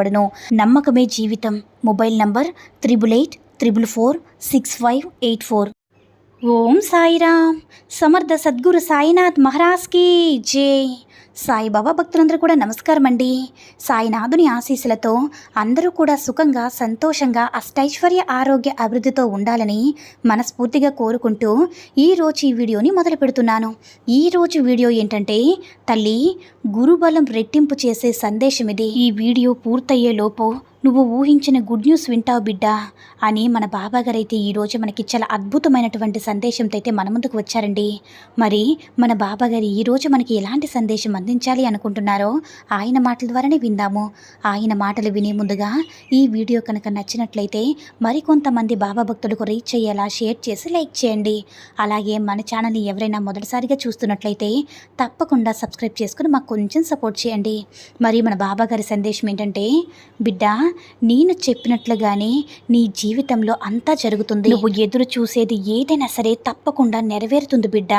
చేయబడను. నమ్మకమే జీవితం. Mobile number triple eight triple four six five eight four. Om Sairam. సమర్థ సద్గురు సాయినాథ్ మహారాజ్కి జై. సాయిబాబా భక్తులందరూ కూడా నమస్కారం అండి సాయినాథుని ఆశీస్సులతో అందరూ కూడా సుఖంగా సంతోషంగా అష్టైశ్వర్య ఆరోగ్య అభివృద్ధితో ఉండాలని మనస్ఫూర్తిగా కోరుకుంటూ ఈరోజు ఈ వీడియోని మొదలు పెడుతున్నాను. ఈరోజు వీడియో ఏంటంటే తల్లి గురుబలం రెట్టింపు చేసే సందేశం ఇది. ఈ వీడియో పూర్తయ్యే లోపు నువ్వు ఊహించిన గుడ్ న్యూస్ వింటావు బిడ్డా అని మన బాబాగారైతే ఈరోజు మనకి చాలా అద్భుతమైనటువంటి సందేశంతో అయితే మన ముందుకు వచ్చారండి. మరి మన బాబాగారు ఈరోజు మనకి ఎలాంటి సందేశం అందించాలి అనుకుంటున్నారో ఆయన మాటల ద్వారానే విందాము. ఆయన మాటలు వినే ముందుగా ఈ వీడియో కనుక నచ్చినట్లయితే మరికొంతమంది బాబా భక్తులకు రీచ్ అయ్యేలా షేర్ చేసి లైక్ చేయండి. అలాగే మన ఛానల్ని ఎవరైనా మొదటిసారిగా చూస్తున్నట్లయితే తప్పకుండా సబ్స్క్రైబ్ చేసుకుని మాకు కొంచెం సపోర్ట్ చేయండి. మరి మన బాబా గారి సందేశం ఏంటంటే బిడ్డ నేను చెప్పినట్లుగానే నీ జీవితంలో అంతా జరుగుతుంది. నువ్వు ఎదురు చూసేది ఏదైనా సరే తప్పకుండా నెరవేరుతుంది బిడ్డ.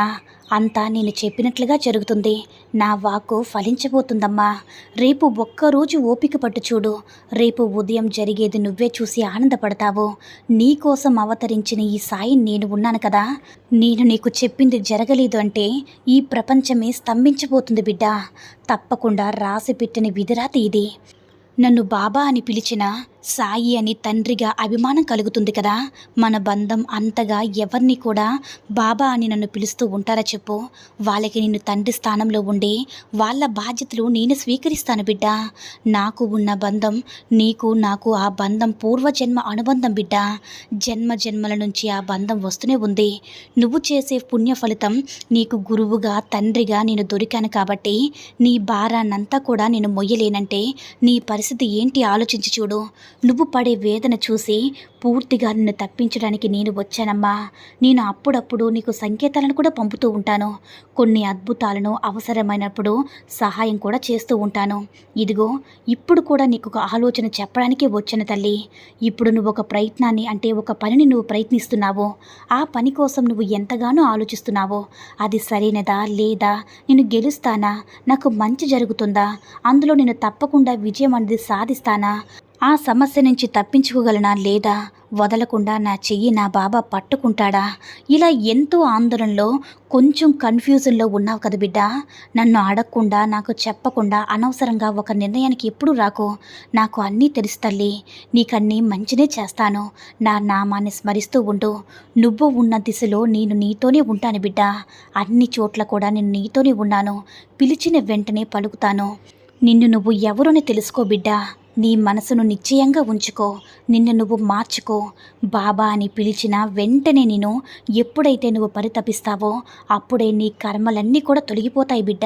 అంతా నేను చెప్పినట్లుగా జరుగుతుంది. నా వాక్కు ఫలించబోతుందమ్మా. రేపు ఒక్కరోజు ఓపిక పట్టు చూడు. రేపు ఉదయం జరిగేది నువ్వే చూసి ఆనందపడతావు. నీకోసం అవతరించిన ఈ సాయి నేను ఉన్నాను కదా. నేను నీకు చెప్పింది జరగలేదు అంటే ఈ ప్రపంచమే స్తంభించబోతుంది బిడ్డ. తప్పకుండా రాసి పెట్టిన విధిరాతి ఇది. నన్ను బాబా అని పిలిచిన సాయి అని తండ్రిగా అభిమానం కలుగుతుంది కదా. మన బంధం అంతగా ఎవరిని కూడా బాబా అని నన్ను పిలుస్తూ ఉంటారా చెప్పు. వాళ్ళకి నిన్ను తండ్రి స్థానంలో ఉండి వాళ్ళ బాధ్యతలు నేను స్వీకరిస్తాను బిడ్డ. నాకు ఉన్న బంధం నీకు నాకు ఆ బంధం పూర్వజన్మ అనుబంధం బిడ్డ. జన్మ జన్మల నుంచి ఆ బంధం వస్తూనే ఉంది. నువ్వు చేసే పుణ్య ఫలితం నీకు గురువుగా తండ్రిగా నేను దొరికాను కాబట్టి నీ భారాన్నంతా కూడా నేను మొయ్యలేనంటే నీ పరిస్థితి ఏంటి ఆలోచించి చూడు. నువ్వు పడే వేదన చూసి పూర్తిగా నిన్ను తప్పించడానికి నేను వచ్చానమ్మా. నేను అప్పుడప్పుడు నీకు సంకేతాలను కూడా పంపుతూ ఉంటాను. కొన్ని అద్భుతాలను అవసరమైనప్పుడు సహాయం కూడా చేస్తూ ఉంటాను. ఇదిగో ఇప్పుడు కూడా నీకు ఒక ఆలోచన చెప్పడానికే వచ్చాను తల్లి. ఇప్పుడు నువ్వు ఒక ప్రయత్నాన్ని అంటే ఒక పనిని నువ్వు ప్రయత్నిస్తున్నావు. ఆ పని కోసం నువ్వు ఎంతగానో ఆలోచిస్తున్నావో. అది సరైనదా లేదా? నేను గెలుస్తానా? నాకు మంచి జరుగుతుందా? అందులో నేను తప్పకుండా విజయం అనేది సాధిస్తానా? ఆ సమస్య నుంచి తప్పించుకోగలనా లేదా? వదలకుండా నా చెయ్యి నా బాబా పట్టుకుంటాడా? ఇలా ఎంతో ఆందోళనలో కొంచెం కన్ఫ్యూజన్లో ఉన్నావు కదా బిడ్డ. నన్ను అడగకుండా నాకు చెప్పకుండా అనవసరంగా ఒక నిర్ణయానికి ఎప్పుడు రాకు. నాకు అన్నీ తెలుసు తల్లి. నీకన్నీ మంచినే చేస్తాను. నా నామాన్ని స్మరిస్తూ ఉండు. నువ్వు ఉన్న దిశలో నేను నీతోనే ఉంటాను బిడ్డ. అన్ని చోట్ల కూడా నేను నీతోనే ఉన్నాను. పిలిచిన వెంటనే పలుకుతాను. నిన్ను నువ్వు ఎవరోని తెలుసుకో బిడ్డా. నీ మనసును నిశ్చయంగా ఉంచుకో. నిన్ను నువ్వు మార్చుకో. బాబా అని పిలిచిన వెంటనే నేను ఎప్పుడైతే నువ్వు పరితపిస్తావో అప్పుడే నీ కర్మలన్నీ కూడా తొలగిపోతాయి బిడ్డ.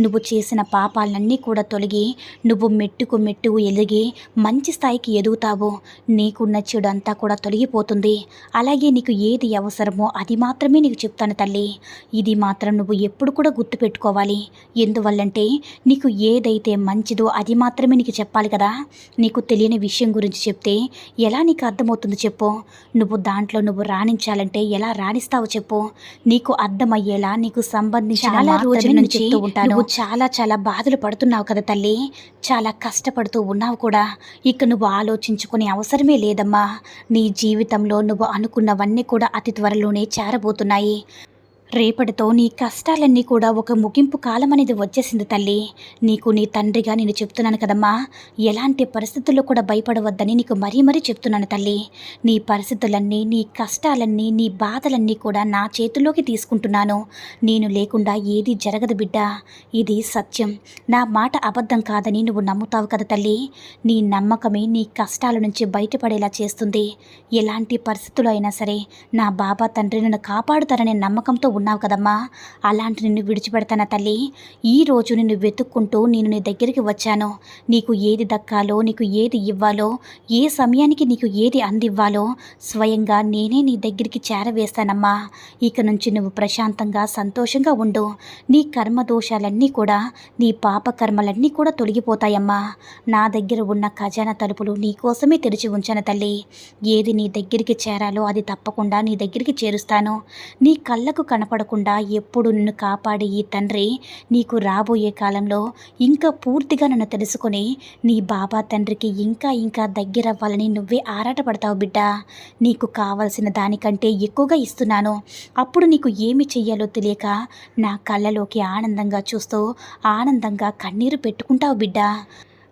నువ్వు చేసిన పాపాలన్నీ కూడా తొలగి నువ్వు మెట్టుకు మెట్టు ఎదిగి మంచి స్థాయికి ఎదుగుతావు. నీకున్న చెడు అంతా కూడా తొలగిపోతుంది. అలాగే నీకు ఏది అవసరమో అది మాత్రమే నీకు చెప్తాను తల్లి. ఇది మాత్రం నువ్వు ఎప్పుడు కూడా గుర్తుపెట్టుకోవాలి. ఎందువల్లంటే నీకు ఏదైతే మంచిదో అది మాత్రమే నీకు చెప్పాలి కదా. నీకు తెలియని విషయం గురించి చెప్తే ఎలా నీకు అర్థమవుతుంది చెప్పు? నువ్వు దాంట్లో నువ్వు రాణించాలంటే ఎలా రాణిస్తావో చెప్పు. నీకు అర్థమయ్యేలా నీకు సంబంధించిన చాలా రోజుల నుంచి ఉంటాను. నువ్వు చాలా చాలా బాధలు పడుతున్నావు కదా తల్లి. చాలా కష్టపడుతూ ఉన్నావు కూడా. ఇక నువ్వు ఆలోచించుకునే అవసరమే లేదమ్మా. నీ జీవితంలో నువ్వు అనుకున్నవన్నీ కూడా అతి త్వరలోనే చేరబోతున్నాయి. రేపటితో నీ కష్టాలన్నీ కూడా ఒక ముగింపు కాలం అనేది వచ్చేసింది తల్లి. నీకు నీ తండ్రిగా నేను చెప్తున్నాను కదమ్మా. ఎలాంటి పరిస్థితుల్లో కూడా భయపడవద్దని నీకు మరీ మరీ చెప్తున్నాను తల్లి. నీ పరిస్థితులన్నీ నీ కష్టాలన్నీ నీ బాధలన్నీ కూడా నా చేతుల్లోకి తీసుకుంటున్నాను. నేను లేకుండా ఏది జరగదు బిడ్డ. ఇది సత్యం. నా మాట అబద్ధం కాదని నువ్వు నమ్ముతావు కదా తల్లి. నీ నమ్మకమే నీ కష్టాల నుంచి బయటపడేలా చేస్తుంది. ఎలాంటి పరిస్థితులు అయినా సరే నా బాబా తండ్రి నన్ను కాపాడుతారనే నమ్మకంతో ఉన్నావు కదమ్మా. అలాంటి నిన్ను విడిచిపెడతానా తల్లి? ఈ రోజు నిన్ను వెతుక్కుంటూ నేను నీ దగ్గరికి వచ్చాను. నీకు ఏది దక్కాలో నీకు ఏది ఇవ్వాలో ఏ సమయానికి నీకు ఏది అందివ్వాలో స్వయంగా నేనే నీ దగ్గరికి చేరవేస్తానమ్మా. ఇక నుంచి నువ్వు ప్రశాంతంగా సంతోషంగా ఉండు. నీ కర్మ దోషాలన్నీ కూడా నీ పాప కర్మలన్నీ కూడా తొలగిపోతాయమ్మా. నా దగ్గర ఉన్న ఖజానా తలుపులు నీ కోసమే తెరిచి ఉంచాను తల్లి. ఏది నీ దగ్గరికి చేరాలో అది తప్పకుండా నీ దగ్గరికి చేరుస్తాను. నీ కళ్ళకు కనపడకుండా ఎప్పుడు నిన్ను కాపాడి ఈ తండ్రి నీకు రాబోయే కాలంలో ఇంకా పూర్తిగా నన్ను తెలుసుకొని నీ బాబా తండ్రికి ఇంకా ఇంకా దగ్గరవ్వాలని నువ్వే ఆరాటపడతావు బిడ్డ. నీకు కావలసిన దానికంటే ఎక్కువగా ఇస్తున్నాను. అప్పుడు నీకు ఏమి చెయ్యాలో తెలియక నా కళ్ళలోకి ఆనందంగా చూస్తూ ఆనందంగా కన్నీరు పెట్టుకుంటావు బిడ్డ.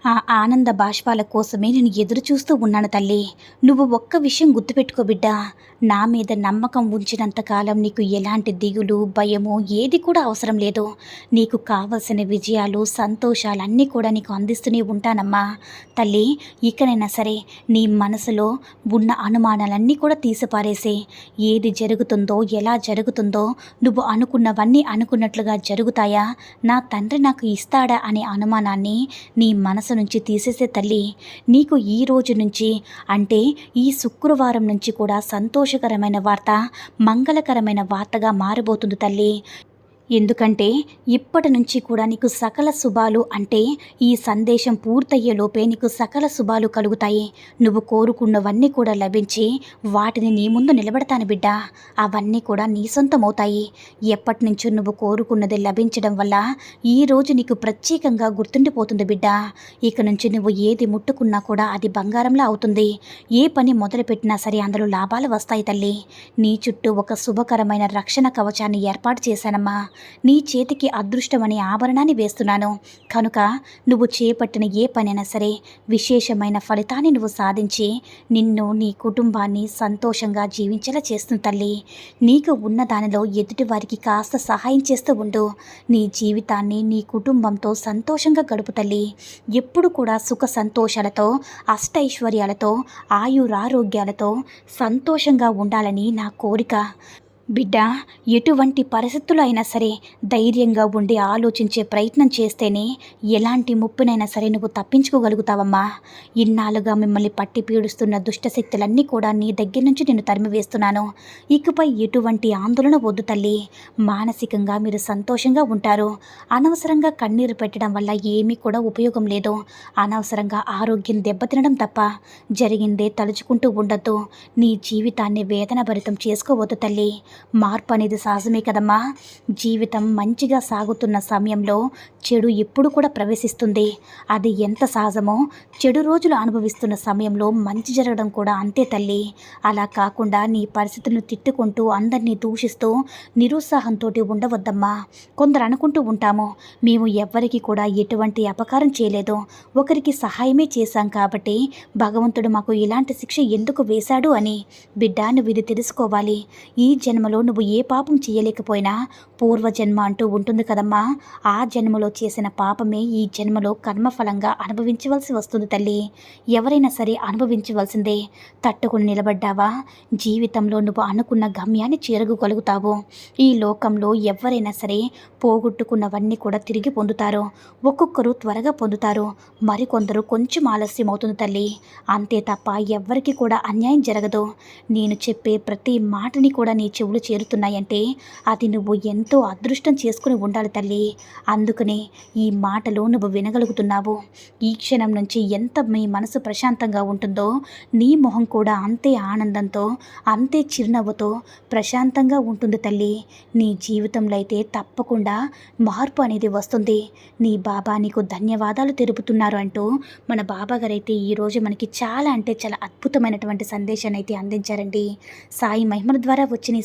ఆ ఆనంద బాష్పాల కోసమే నేను ఎదురు చూస్తూ ఉన్నాను తల్లి. నువ్వు ఒక్క విషయం గుర్తుపెట్టుకో బిడ్డ. నా మీద నమ్మకం ఉంచినంతకాలం నీకు ఎలాంటి దిగులు భయము ఏది కూడా అవసరం లేదు. నీకు కావలసిన విజయాలు సంతోషాలన్నీ కూడా నీకు అందిస్తూనే ఉంటానమ్మా. తల్లి ఇకనైనా సరే నీ మనసులో ఉన్న అనుమానాలన్నీ కూడా తీసిపారేసి. ఏది జరుగుతుందో ఎలా జరుగుతుందో నువ్వు అనుకున్నవన్నీ అనుకున్నట్లుగా జరుగుతాయా? నా తండ్రి నాకు ఇస్తాడా అనే అనుమానాన్ని నీ మనసు నుంచి తీసేసే తల్లి నీకు ఈ రోజు నుంచి అంటే ఈ శుక్రవారం నుంచి కూడా సంతోషకరమైన వార్త మంగళకరమైన వార్తగా మారబోతుంది తల్లి. ఎందుకంటే ఇప్పటి నుంచి కూడా నీకు సకల శుభాలు అంటే ఈ సందేశం పూర్తయ్యేలోపే నీకు సకల శుభాలు కలుగుతాయి. నువ్వు కోరుకున్నవన్నీ కూడా లభించి వాటిని నీ ముందు నిలబెడతాను బిడ్డ. అవన్నీ కూడా నీ సొంతమవుతాయి. ఎప్పటి నుంచో నువ్వు కోరుకున్నది లభించడం వల్ల ఈ రోజు నీకు ప్రత్యేకంగా గుర్తుండిపోతుంది బిడ్డ. ఇక నుంచి నువ్వు ఏది ముట్టుకున్నా కూడా అది బంగారంలా అవుతుంది. ఏ పని మొదలుపెట్టినా సరే అందులో లాభాలు వస్తాయి తల్లి. నీ చుట్టూ ఒక శుభకరమైన రక్షణ కవచాన్ని ఏర్పాటు చేశానమ్మా. నీ చేతికి అదృష్టమనే ఆభరణాన్ని వేస్తున్నాను. కనుక నువ్వు చేపట్టిన ఏ పనైనా సరే విశేషమైన ఫలితాన్ని నువ్వు సాధించి నిన్ను నీ కుటుంబాన్ని సంతోషంగా జీవించేలా చేస్తుంది తల్లి. నీకు ఉన్న దానిలో ఎదుటి వారికి కాస్త సహాయం చేస్తూ ఉండు. నీ జీవితాన్ని నీ కుటుంబంతో సంతోషంగా గడుపు తల్లి. ఎప్పుడు కూడా సుఖ సంతోషాలతో అష్టైశ్వర్యాలతో ఆయురారోగ్యాలతో సంతోషంగా ఉండాలని నా కోరిక. బిడ్డ ఎటువంటి పరిస్థితులు అయినా సరే ధైర్యంగా ఉండి ఆలోచించే ప్రయత్నం చేస్తేనే ఎలాంటి ముప్పునైనా సరే నువ్వు తప్పించుకోగలుగుతావమ్మా. ఇన్నాళ్ళుగా మిమ్మల్ని పట్టి పీడుస్తున్న దుష్టశక్తులన్నీ కూడా నీ దగ్గర నుంచి నేను తరిమివేస్తున్నాను. ఇకపై ఎటువంటి ఆందోళన వద్దు తల్లి. మానసికంగా మీరు సంతోషంగా ఉంటారు. అనవసరంగా కన్నీరు పెట్టడం వల్ల ఏమీ కూడా ఉపయోగం లేదు. అనవసరంగా ఆరోగ్యం దెబ్బతినడం తప్ప జరిగిందే తలుచుకుంటూ ఉండొద్దు. నీ జీవితాన్ని వేదన భరితం చేసుకోవద్దు తల్లి. మార్పు అనేది సహజమే కదమ్మా. జీవితం మంచిగా సాగుతున్న సమయంలో చెడు ఎప్పుడు కూడా ప్రవేశిస్తుంది. అది ఎంత సహజమో చెడు రోజులు అనుభవిస్తున్న సమయంలో మంచి జరగడం కూడా అంతే తల్లి. అలా కాకుండా నీ పరిస్థితులను తిట్టుకుంటూ అందరినీ దూషిస్తూ నిరుత్సాహంతో ఉండవద్దమ్మా. కొందరు అనుకుంటూ ఉంటాము మేము ఎవ్వరికి కూడా ఎటువంటి అపకారం చేయలేదు. ఒకరికి సహాయమే చేశాం కాబట్టి భగవంతుడు మాకు ఇలాంటి శిక్ష ఎందుకు వేశాడు అని బిడ్డ నువ్వు ఇది తెలుసుకోవాలి. ఈ జన్మ జన్మలో నువ్వు ఏ పాపం చేయలేకపోయినా పూర్వజన్మ అంటూ ఉంటుంది కదమ్మా. ఆ జన్మలో చేసిన పాపమే ఈ జన్మలో కర్మఫలంగా అనుభవించవలసి వస్తుంది తల్లి. ఎవరైనా సరే అనుభవించవలసిందే. తట్టుకుని నిలబడ్డావా? జీవితంలో నువ్వు అనుకున్న గమ్యాన్ని చేరగలుగుతావు ఈ లోకంలో ఎవరైనా సరే పోగొట్టుకున్నవన్నీ కూడా తిరిగి పొందుతారు. ఒక్కొక్కరు త్వరగా పొందుతారు. మరికొందరు కొంచెం ఆలస్యం అవుతుంది తల్లి. అంతే తప్ప ఎవ్వరికి కూడా అన్యాయం జరగదు. నేను చెప్పే ప్రతి మాటని కూడా నీ చెవులు చేరుతున్నాయంటే అది నువ్వు ఎంతో అదృష్టం చేసుకుని ఉండాలి తల్లి. అందుకనే ఈ మాటలు నువ్వు వినగలుగుతున్నావు. ఈ క్షణం నుంచి ఎంత మీ మనసు ప్రశాంతంగా ఉంటుందో నీ మొహం కూడా అంతే ఆనందంతో అంతే చిరునవ్వుతో ప్రశాంతంగా ఉంటుంది తల్లి. నీ జీవితంలో అయితే తప్పకుండా మార్పు అనేది వస్తుంది. నీ బాబా నీకు ధన్యవాదాలు తెలుపుతున్నారు అంటూ మన బాబా గారు అయితే ఈరోజు మనకి చాలా అంటే చాలా అద్భుతమైనటువంటి సందేశాన్ని అయితే అందించారండి. సాయి మహిమల ద్వారా వచ్చిన ఈ